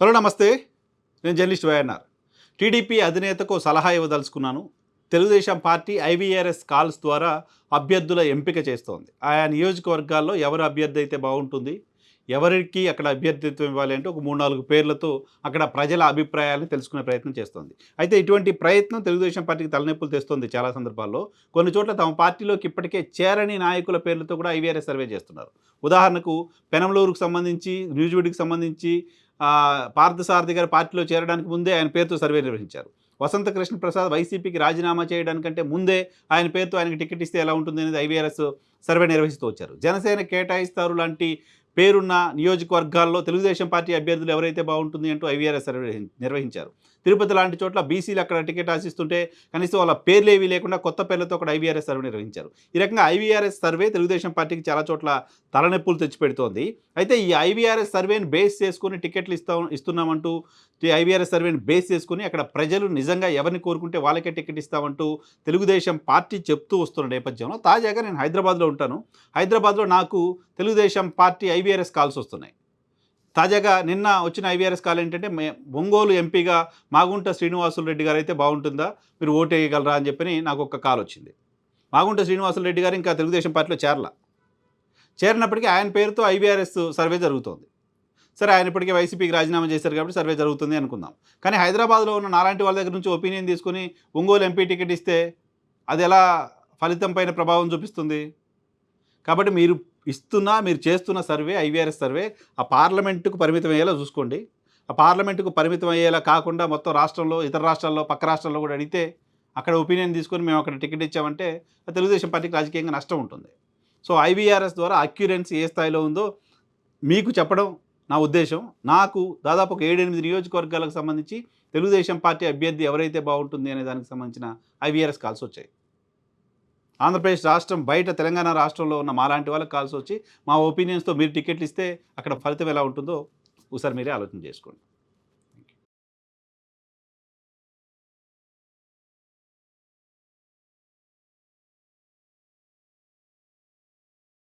Hello నమస్తే. నేను journalist YNR. TDP అధినేతకు సలహా ఇవ్వదలుచుకున్నాను. తెలుగుదేశం పార్టీ ఐవీఆర్ఎస్ కాల్స్ ద్వారా అభ్యర్థుల ఎంపిక చేస్తోంది. ఆయా నియోజకవర్గాల్లో ఎవరు అభ్యర్థి అయితే బాగుంటుంది ఎవరికి అక్కడ అభ్యర్థిత్వం ఇవ్వాలి అంటే ఒక మూడు నాలుగు పేర్లతో అక్కడ ప్రజల అభిప్రాయాలను తెలుసుకునే ప్రయత్నం చేస్తోంది. అయితే ఇటువంటి ప్రయత్నం తెలుగుదేశం పార్టీకి తలనొప్పులు తెస్తుంది చాలా సందర్భాల్లో. కొన్ని చోట్ల తమ పార్టీలోకి ఇప్పటికే చేరని నాయకుల పేర్లతో కూడా ఐవీఆర్ఎస్ సర్వే చేస్తున్నారు. ఉదాహరణకు పెనంలూరుకు సంబంధించి న్యూజివీడ్కి సంబంధించి పార్థసారథి గారి పార్టీలో చేరడానికి ముందే ఆయన పేరుతో సర్వే నిర్వహించారు. వసంత కృష్ణ ప్రసాద్ వైసీపీకి రాజీనామా చేయడానికంటే ముందే ఆయన పేరుతో ఆయనకి టికెట్ ఇస్తే ఎలా ఉంటుంది అనేది ఐవీఆర్ఎస్ సర్వే నిర్వహిస్తూ వచ్చారు. జనసేన కేటాయిస్తారు లాంటి పేరున్న నియోజకవర్గాల్లో తెలుగుదేశం పార్టీ అభ్యర్థులు ఎవరైతే బాగుంటుంది అంటూ ఐవీఆర్ఎస్ సర్వే నిర్వహించారు. తిరుపతి లాంటి చోట్ల బీసీలు అక్కడ టికెట్ ఆశిస్తుంటే కనీసం వాళ్ళ పేర్లు ఏవి లేకుండా కొత్త పేర్లతో అక్కడ ఐవీఆర్ఎస్ సర్వే నిర్వహించారు. ఈ రకంగా ఐవీఆర్ఎస్ సర్వే తెలుగుదేశం పార్టీకి చాలా చోట్ల తలనొప్పులు తెచ్చిపెడుతోంది. అయితే ఈ ఐవీఆర్ఎస్ సర్వేని బేస్ చేసుకుని టికెట్లు ఇస్తా ఇస్తున్నామంటూ ఐవీఆర్ఎస్ సర్వేని బేస్ చేసుకుని అక్కడ ప్రజలు నిజంగా ఎవరిని కోరుకుంటే వాళ్ళకే టికెట్ ఇస్తామంటూ తెలుగుదేశం పార్టీ చెప్తూ వస్తున్న నేపథ్యంలో తాజాగా నేను హైదరాబాద్లో ఉంటాను. హైదరాబాద్లో నాకు తెలుగుదేశం పార్టీ ఐవీఆర్ఎస్ కాల్స్ వస్తున్నాయి. తాజాగా నిన్న వచ్చిన ఐవీఆర్ఎస్ కాల్ ఏంటంటే ఒంగోలు ఎంపీగా మాగుంట శ్రీనివాసులు రెడ్డి గారు అయితే బాగుంటుందా? మీరు ఓటు వేయగలరా? అని చెప్పి నాకు ఒక కాల్ వచ్చింది. మాగుంట శ్రీనివాసులు రెడ్డి గారు ఇంకా తెలుగుదేశం పార్టీలో చేరల. చేరినప్పటికీ ఆయన పేరుతో ఐవీఆర్ఎస్ సర్వే జరుగుతోంది. సరే ఆయన ఇప్పటికే వైసీపీకి రాజీనామా చేశారు కాబట్టి సర్వే జరుగుతుంది అనుకుందాం. కానీ హైదరాబాద్లో ఉన్న నాలాంటి వాళ్ళ దగ్గర నుంచి ఒపీనియన్ తీసుకుని ఒంగోలు ఎంపీ టికెట్ ఇస్తే అది ఎలా ఫలితం పైన ప్రభావం చూపిస్తుంది? కాబట్టి మీరు ఇస్తున్న మీరు చేస్తున్న సర్వే ఐవీఆర్ఎస్ సర్వే ఆ పార్లమెంటుకు పరిమితం అయ్యేలా చూసుకోండి. ఆ పార్లమెంటుకు పరిమితం అయ్యేలా కాకుండా మొత్తం రాష్ట్రంలో ఇతర రాష్ట్రాల్లో పక్క రాష్ట్రాల్లో కూడా అడిగితే అక్కడ ఒపీనియన్ తీసుకొని మేము అక్కడ టికెట్ ఇచ్చామంటే ఆ తెలుగుదేశం పార్టీకి రాజకీయంగా నష్టం ఉంటుంది. సో ఐవీఆర్ఎస్ ద్వారా అక్యురెన్సీ ఏ స్థాయిలో ఉందో మీకు చెప్పడం నా ఉద్దేశం. నాకు దాదాపు ఒక ఏడెనిమిది నియోజకవర్గాలకు సంబంధించి తెలుగుదేశం పార్టీ అభ్యర్థి ఎవరైతే బాగుంటుంది అనే దానికి సంబంధించిన ఐవీఆర్ఎస్ కాల్స్ వచ్చాయి. ఆంధ్రప్రదేశ్ రాష్ట్రం బయట తెలంగాణ రాష్ట్రంలో ఉన్న మాలాంటి వాళ్ళకి కాల్స్ వచ్చి మా ఒపీనియన్స్తో మీరు టికెట్లు ఇస్తే అక్కడ ఫలితం ఎలా ఉంటుందో ఒకసారి మీరే ఆలోచన చేసుకోండి.